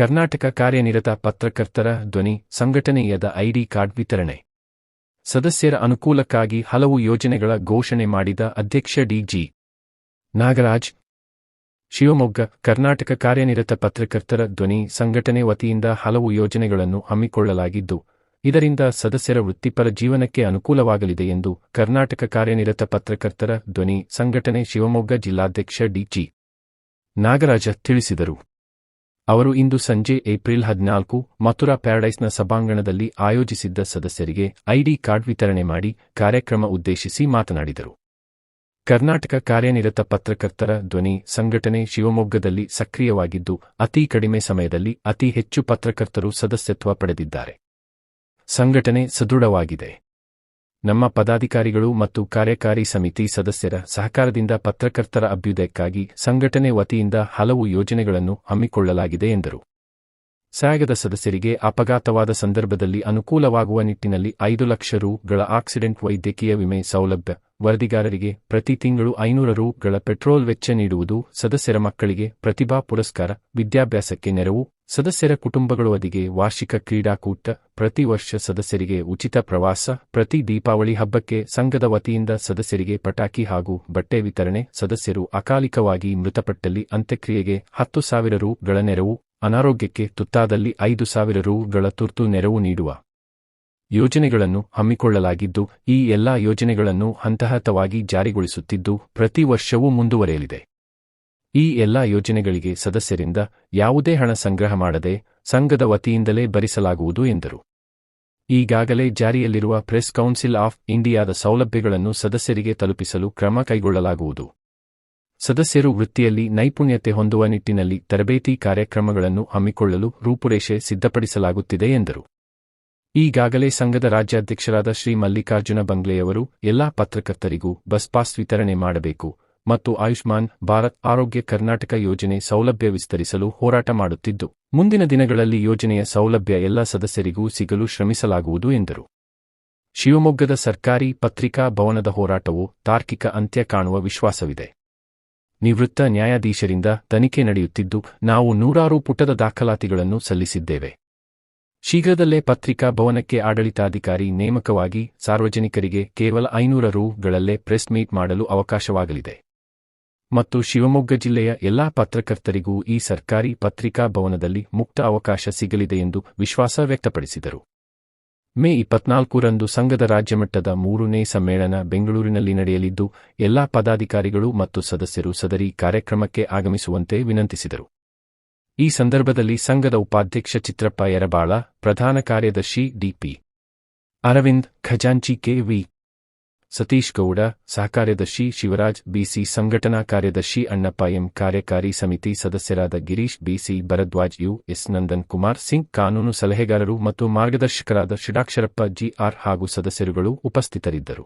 ಕರ್ನಾಟಕ ಕಾರ್ಯನಿರತ ಪತ್ರಕರ್ತರ ಧ್ವನಿ ಸಂಘಟನೆಯದ ಐಡಿ ಕಾರ್ಡ್ ವಿತರಣೆ. ಸದಸ್ಯರ ಅನುಕೂಲಕ್ಕಾಗಿ ಹಲವು ಯೋಜನೆಗಳ ಘೋಷಣೆ ಮಾಡಿದ ಅಧ್ಯಕ್ಷ ಡಿಜಿ ನಾಗರಾಜ್. ಶಿವಮೊಗ್ಗ, ಕರ್ನಾಟಕ ಕಾರ್ಯನಿರತ ಪತ್ರಕರ್ತರ ಧ್ವನಿ ಸಂಘಟನೆ ವತಿಯಿಂದ ಹಲವು ಯೋಜನೆಗಳನ್ನು ಹಮ್ಮಿಕೊಳ್ಳಲಾಗಿದ್ದು, ಇದರಿಂದ ಸದಸ್ಯರ ವೃತ್ತಿಪರ ಜೀವನಕ್ಕೆ ಅನುಕೂಲವಾಗಲಿದೆ ಎಂದು ಕರ್ನಾಟಕ ಕಾರ್ಯನಿರತ ಪತ್ರಕರ್ತರ ಧ್ವನಿ ಸಂಘಟನೆ ಶಿವಮೊಗ್ಗ ಜಿಲ್ಲಾಧ್ಯಕ್ಷ ಡಿಜಿ ನಾಗರಾಜ ತಿಳಿಸಿದರು. ಅವರು ಇಂದು ಸಂಜೆ ಏಪ್ರಿಲ್ ಹದಿನಾಲ್ಕು ಮಥುರಾ ಪ್ಯಾರಡೈಸ್ನ ಸಭಾಂಗಣದಲ್ಲಿ ಆಯೋಜಿಸಿದ್ದ ಸದಸ್ಯರಿಗೆ ಐಡಿ ಕಾರ್ಡ್ ವಿತರಣೆ ಮಾಡಿ ಕಾರ್ಯಕ್ರಮ ಉದ್ದೇಶಿಸಿ ಮಾತನಾಡಿದರು. ಕರ್ನಾಟಕ ಕಾರ್ಯನಿರತ ಪತ್ರಕರ್ತರ ಧ್ವನಿ ಸಂಘಟನೆ ಶಿವಮೊಗ್ಗದಲ್ಲಿ ಸಕ್ರಿಯವಾಗಿದ್ದು, ಅತಿ ಕಡಿಮೆ ಸಮಯದಲ್ಲಿ ಅತಿ ಹೆಚ್ಚು ಪತ್ರಕರ್ತರು ಸದಸ್ಯತ್ವ ಪಡೆದಿದ್ದಾರೆ. ಸಂಘಟನೆ ಸದೃಢವಾಗಿದೆ. ನಮ್ಮ ಪದಾಧಿಕಾರಿಗಳು ಮತ್ತು ಕಾರ್ಯಕಾರಿ ಸಮಿತಿ ಸದಸ್ಯರ ಸಹಕಾರದಿಂದ ಪತ್ರಕರ್ತರ ಅಭ್ಯುದಯಕ್ಕಾಗಿ ಸಂಘಟನೆ ವತಿಯಿಂದ ಹಲವು ಯೋಜನೆಗಳನ್ನು ಹಮ್ಮಿಕೊಳ್ಳಲಾಗಿದೆ ಎಂದರು. ಸಾಗದ ಸದಸ್ಯರಿಗೆ ಅಪಘಾತವಾದ ಸಂದರ್ಭದಲ್ಲಿ ಅನುಕೂಲವಾಗುವ ನಿಟ್ಟಿನಲ್ಲಿ ಐದು ಲಕ್ಷ ರೂಗಳ ಆಕ್ಸಿಡೆಂಟ್ ವೈದ್ಯಕೀಯ ವಿಮೆ ಸೌಲಭ್ಯ ವರದಿಗಾರರಿಗೆ ಪ್ರತಿ ತಿಂಗಳು ಐನೂರು ರುಗಳ ಪೆಟ್ರೋಲ್ ವೆಚ್ಚ ನೀಡುವುದು ಸದಸ್ಯರ ಮಕ್ಕಳಿಗೆ ಪ್ರತಿಭಾ ಪುರಸ್ಕಾರ, ವಿದ್ಯಾಭ್ಯಾಸಕ್ಕೆ ನೆರವು ಸದಸ್ಯರ ಕುಟುಂಬಗಳೊಂದಿಗೆ ವಾರ್ಷಿಕ ಕ್ರೀಡಾಕೂಟ, ಪ್ರತಿ ವರ್ಷ ಸದಸ್ಯರಿಗೆ ಉಚಿತ ಪ್ರವಾಸ, ಪ್ರತಿ ದೀಪಾವಳಿ ಹಬ್ಬಕ್ಕೆ ಸಂಘದ ವತಿಯಿಂದ ಸದಸ್ಯರಿಗೆ ಪಟಾಕಿ ಹಾಗೂ ಬಟ್ಟೆ ವಿತರಣೆ, ಸದಸ್ಯರು ಅಕಾಲಿಕವಾಗಿ ಮೃತಪಟ್ಟಲ್ಲಿ ಅಂತ್ಯಕ್ರಿಯೆಗೆ ಹತ್ತು ಸಾವಿರ ರೂಗಳ ನೆರವು, ಅನಾರೋಗ್ಯಕ್ಕೆ ತುತ್ತಾದಲ್ಲಿ ಐದು ಸಾವಿರ ರೂಗಳ ತುರ್ತು ನೆರವು ನೀಡುವ ಯೋಜನೆಗಳನ್ನು ಹಮ್ಮಿಕೊಳ್ಳಲಾಗಿದ್ದು, ಈ ಎಲ್ಲಾ ಯೋಜನೆಗಳನ್ನು ಹಂತಹಂತವಾಗಿ ಜಾರಿಗೊಳಿಸುತ್ತಿದ್ದು, ಪ್ರತಿ ವರ್ಷವೂ ಮುಂದುವರೆಯಲಿದೆ. ಈ ಎಲ್ಲಾ ಯೋಜನೆಗಳಿಗೆ ಸದಸ್ಯರಿಂದ ಯಾವುದೇ ಹಣ ಸಂಗ್ರಹ ಮಾಡದೆ ಸಂಘದ ವತಿಯಿಂದಲೇ ಭರಿಸಲಾಗುವುದು ಎಂದರು. ಈಗಾಗಲೇ ಜಾರಿಯಲ್ಲಿರುವ ಪ್ರೆಸ್ ಕೌನ್ಸಿಲ್ ಆಫ್ ಇಂಡಿಯಾದ ಸೌಲಭ್ಯಗಳನ್ನು ಸದಸ್ಯರಿಗೆ ತಲುಪಿಸಲು ಕ್ರಮ ಕೈಗೊಳ್ಳಲಾಗುವುದು. ಸದಸ್ಯರು ವೃತ್ತಿಯಲ್ಲಿ ನೈಪುಣ್ಯತೆ ಹೊಂದುವ ನಿಟ್ಟಿನಲ್ಲಿ ತರಬೇತಿ ಕಾರ್ಯಕ್ರಮಗಳನ್ನು ಹಮ್ಮಿಕೊಳ್ಳಲು ರೂಪುರೇಷೆ ಸಿದ್ಧಪಡಿಸಲಾಗುತ್ತಿದೆ ಎಂದರು. ಈಗಾಗಲೇ ಸಂಘದ ರಾಜ್ಯಾಧ್ಯಕ್ಷರಾದ ಶ್ರೀ ಮಲ್ಲಿಕಾರ್ಜುನ ಬಂಗ್ಲೆಯವರು ಎಲ್ಲಾ ಪತ್ರಕರ್ತರಿಗೂ ಬಸ್ ಪಾಸ್ ವಿತರಣೆ ಮಾಡಬೇಕು ಮತ್ತು ಆಯುಷ್ಮಾನ್ ಭಾರತ್ ಆರೋಗ್ಯ ಕರ್ನಾಟಕ ಯೋಜನೆ ಸೌಲಭ್ಯ ವಿಸ್ತರಿಸಲು ಹೋರಾಟ ಮಾಡುತ್ತಿದ್ದು, ಮುಂದಿನ ದಿನಗಳಲ್ಲಿ ಯೋಜನೆಯ ಸೌಲಭ್ಯ ಎಲ್ಲ ಸದಸ್ಯರಿಗೂ ಸಿಗಲು ಶ್ರಮಿಸಲಾಗುವುದು ಎಂದರು. ಶಿವಮೊಗ್ಗದ ಸರ್ಕಾರಿ ಪತ್ರಿಕಾ ಭವನದ ಹೋರಾಟವು ತಾರ್ಕಿಕ ಅಂತ್ಯ ಕಾಣುವ ವಿಶ್ವಾಸವಿದೆ. ನಿವೃತ್ತ ನ್ಯಾಯಾಧೀಶರಿಂದ ತನಿಖೆ ನಡೆಯುತ್ತಿದ್ದು, ನಾವು ನೂರಾರು ಪುಟದ ದಾಖಲಾತಿಗಳನ್ನು ಸಲ್ಲಿಸಿದ್ದೇವೆ. ಶೀಘ್ರದಲ್ಲೇ ಪತ್ರಿಕಾ ಭವನಕ್ಕೆ ಆಡಳಿತಾಧಿಕಾರಿ ನೇಮಕವಾಗಿ ಸಾರ್ವಜನಿಕರಿಗೆ ಕೇವಲ ಐನೂರ ರೂಗಳಲ್ಲೇ ಪ್ರೆಸ್ ಮೀಟ್ ಮಾಡಲು ಅವಕಾಶವಾಗಲಿದೆ. ಮತ್ತು ಶಿವಮೊಗ್ಗ ಜಿಲ್ಲೆಯ ಎಲ್ಲಾ ಪತ್ರಕರ್ತರಿಗೂ ಈ ಸರ್ಕಾರಿ ಪತ್ರಿಕಾ ಭವನದಲ್ಲಿ ಮುಕ್ತ ಅವಕಾಶ ಸಿಗಲಿದೆ ಎಂದು ವಿಶ್ವಾಸ ವ್ಯಕ್ತಪಡಿಸಿದರು. ಮೇ ಇಪ್ಪತ್ನಾಲ್ಕರಂದು ಸಂಘದ ರಾಜ್ಯಮಟ್ಟದ ಮೂರನೇ ಸಮ್ಮೇಳನ ಬೆಂಗಳೂರಿನಲ್ಲಿ ನಡೆಯಲಿದ್ದು, ಎಲ್ಲಾ ಪದಾಧಿಕಾರಿಗಳು ಮತ್ತು ಸದಸ್ಯರು ಸದರಿ ಕಾರ್ಯಕ್ರಮಕ್ಕೆ ಆಗಮಿಸುವಂತೆ ವಿನಂತಿಸಿದರು. ಈ ಸಂದರ್ಭದಲ್ಲಿ ಸಂಘದ ಉಪಾಧ್ಯಕ್ಷ ಚಿತ್ರಪ್ಪ ಯರಬಾಳ, ಪ್ರಧಾನ ಕಾರ್ಯದರ್ಶಿ ಡಿಪಿ ಅರವಿಂದ್, ಖಜಾಂಚಿ ಕೆವಿ ಸತೀಶ್ ಗೌಡ, ಸಹಕಾರ್ಯದರ್ಶಿ ಶಿವರಾಜ್, ಬಿಸಿ ಸಂಘಟನಾ ಕಾರ್ಯದರ್ಶಿ ಅಣ್ಣಪ್ಪ ಎಂ, ಕಾರ್ಯಕಾರಿ ಸಮಿತಿ ಸದಸ್ಯರಾದ Girish, BC Bharadwaj, U S Nandan Kumar Singh, ಕಾನೂನು ಸಲಹೆಗಾರರು ಮತ್ತು ಮಾರ್ಗದರ್ಶಕರಾದ ಷಡಾಕ್ಷರಪ್ಪ ಜಿಆರ್ ಹಾಗೂ ಸದಸ್ಯರುಗಳು ಉಪಸ್ಥಿತರಿದ್ದರು.